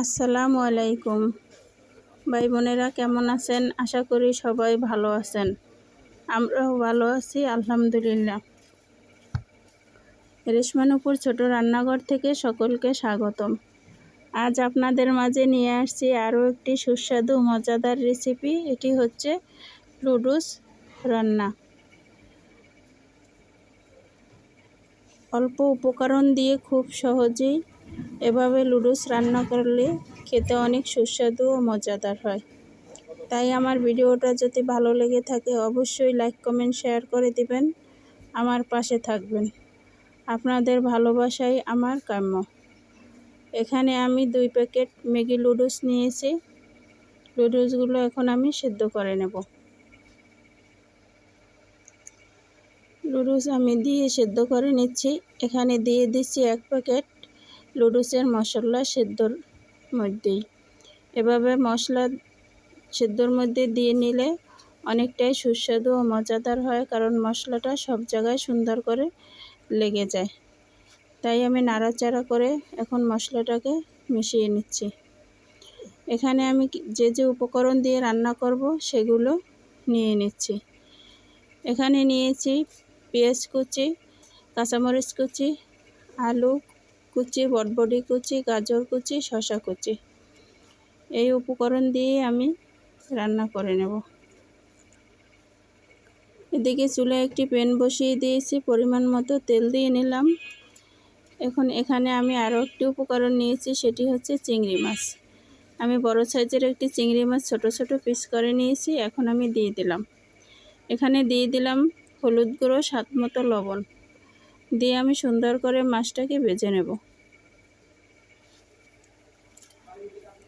আসসালামু আলাইকুম। ভাই বোনেরা কেমন আছেন? আশা করি সবাই ভালো আছেন। আমরাও ভালো আছি, আলহামদুলিল্লাহ। রেশমানুপুর ছোট রান্নাঘর থেকে সকলকে স্বাগতম। আজ আপনাদের মাঝে নিয়ে আসছি আরও একটি সুস্বাদু, মজাদার রেসিপি। এটি হচ্ছে লুডুস রান্না। অল্প উপকরণ দিয়ে খুব সহজেই এভাবে লুডুস রান্না করলে খেতে অনেক সুস্বাদু ও মজাদার হয়। তাই আমার ভিডিওটা যদি ভালো লেগে থাকে, অবশ্যই লাইক কমেন্ট শেয়ার করে দিবেন। আমার পাশে থাকবেন। আপনাদের ভালোবাসাই আমার কাম্য। এখানে আমি দুই প্যাকেট ম্যাগি লুডুস নিয়েছি। লুডুসগুলো এখন আমি সেদ্ধ করে নেব। লুডুস আমি দিয়ে সেদ্ধ করে নিচ্ছি। এখানে দিয়ে দিচ্ছি এক প্যাকেট লুডুসের মশলা সেদ্ধর মধ্যেই। এভাবে মশলা সেদ্ধর মধ্যে দিয়ে নিলে অনেকটাই সুস্বাদু ও মজাদার হয়, কারণ মশলাটা সব জায়গায় সুন্দর করে লেগে যায়। তাই আমি নাড়াচাড়া করে এখন মশলাটাকে মিশিয়ে নিচ্ছি। এখানে আমি যে যে উপকরণ দিয়ে রান্না করব সেগুলো নিয়ে নিচ্ছি। এখানে নিয়েছি পেঁয়াজ কুচি, কাঁচামরিচ কুচি, আলু কুচি বটবডি কুচি, গাজর কুচি শশা কুচি। এই উপকরণ দিয়ে আমি রান্না করে নেব। এদিকে চুলে একটি প্যান বসিয়ে দিয়েছি, পরিমাণ মতো তেল দিয়ে নিলাম। এখন এখানে আমি আরও একটি উপকরণ নিয়েছি, সেটি হচ্ছে চিংড়ি মাছ। আমি বড় সাইজের একটি চিংড়ি মাছ ছোট ছোট পিস করে নিয়েছি, এখন আমি দিয়ে দিলাম। এখানে দিয়ে দিলাম হলুদ গুঁড়ো, স্বাদ মতো লবণ। দিয়ে আমি সুন্দর করে মাছটাকে ভেজে নেব।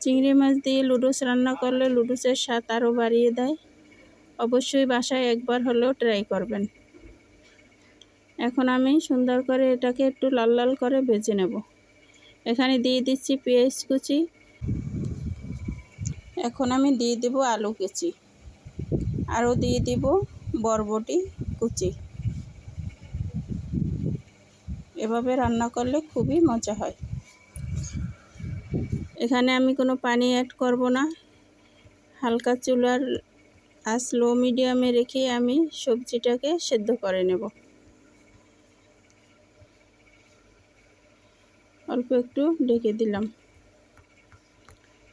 চিংড়ি মাছ দিয়ে লুডুস রান্না করলে লুডুসের স্বাদ আরও বাড়িয়ে দেয়। অবশ্যই বাসায় একবার হলেও ট্রাই করবেন। এখন আমি সুন্দর করে এটাকে একটু লাল লাল করে ভেজে নেব। এখানে দিয়ে দিচ্ছি পেঁয়াজ কুচি। এখন আমি দিয়ে দেব আলু কুচি। আরও দিয়ে দিব বরবটি কুচি। এভাবে রান্না করলে খুবই মজা হয়। এখানে আমি কোনো পানি অ্যাড করব না। হালকা চুলার আর স্লো মিডিয়ামে রেখে আমি সবজিটাকে সেদ্ধ করে নেব। অল্প একটু ঢেকে দিলাম।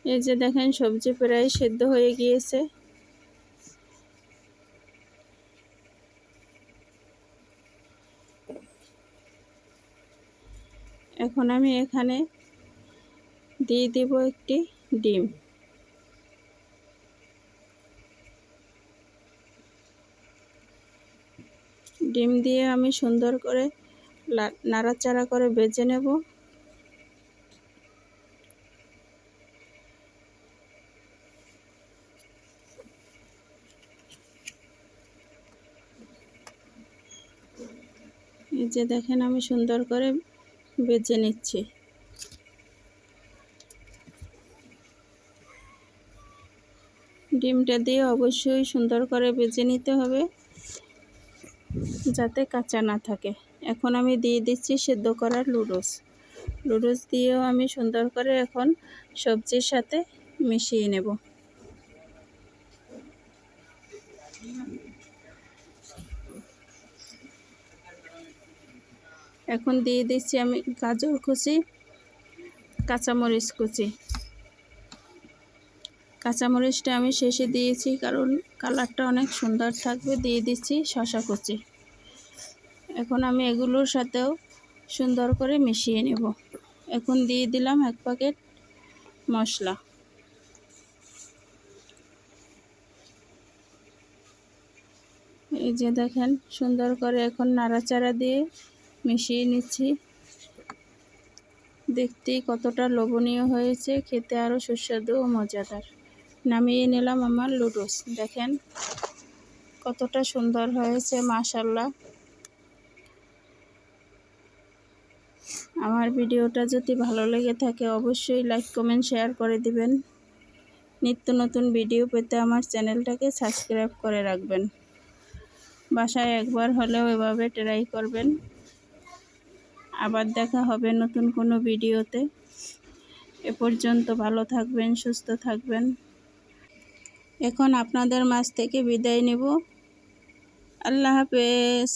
এই যে দেখেন সবজি প্রায় সেদ্ধ হয়ে গিয়েছে। এখন আমি এখানে দিয়ে দেব একটি ডিম। ডিম দিয়ে আমি সুন্দর করে নাড়াচাড়া করে বেজে নেব। এই যে দেখেন আমি সুন্দর করে বেজে নিচ্ছি। ডিমটা দিয়ে অবশ্যই সুন্দর করে বেজে নিতে হবে, যাতে কাঁচা না থাকে। এখন আমি দিয়ে দিচ্ছি সেদ্ধ করার লুডোস। লুডোস দিয়েও আমি সুন্দর করে এখন সবজির সাথে মিশিয়ে নেব। এখন দিয়ে দিচ্ছি আমি গাজর কুচি, কাঁচামরিচ কুচি। কাঁচামরিচটা আমি শেষে দিয়েছি কারণ কালারটা অনেক সুন্দর থাকবে, দিয়ে দিচ্ছি শশা কুচি। এখন আমি এগুলোর সাথেও সুন্দর করে মিশিয়ে নেব। এখন দিয়ে দিলাম এক প্যাকেট মশলা। এই যে দেখেন সুন্দর করে এখন নাড়াচাড়া দিয়ে মিশিয়ে নিচ্ছি। দেখতেই কতটা লোভনীয় হয়েছে, খেতে আরও সুস্বাদু ও মজাদার। নামিয়ে নিলাম আমার লুডুস, দেখেন কতটা সুন্দর হয়েছে মাশাল্লাহ আমার ভিডিওটা যদি ভালো লেগে থাকে, অবশ্যই লাইক, কমেন্ট, শেয়ার করে দিবেন। নিত্য নতুন ভিডিও পেতে আমার চ্যানেলটাকে সাবস্ক্রাইব করে রাখবেন। বাসায় একবার হলেও এভাবে ট্রাই করবেন। আবার দেখা হবে নতুন কোনো ভিডিওতে। এ পর্যন্ত ভালো থাকবেন, সুস্থ থাকবেন। এখন আপনাদের মাছ থেকে বিদায় নেব। আল্লাহ হাফেজ।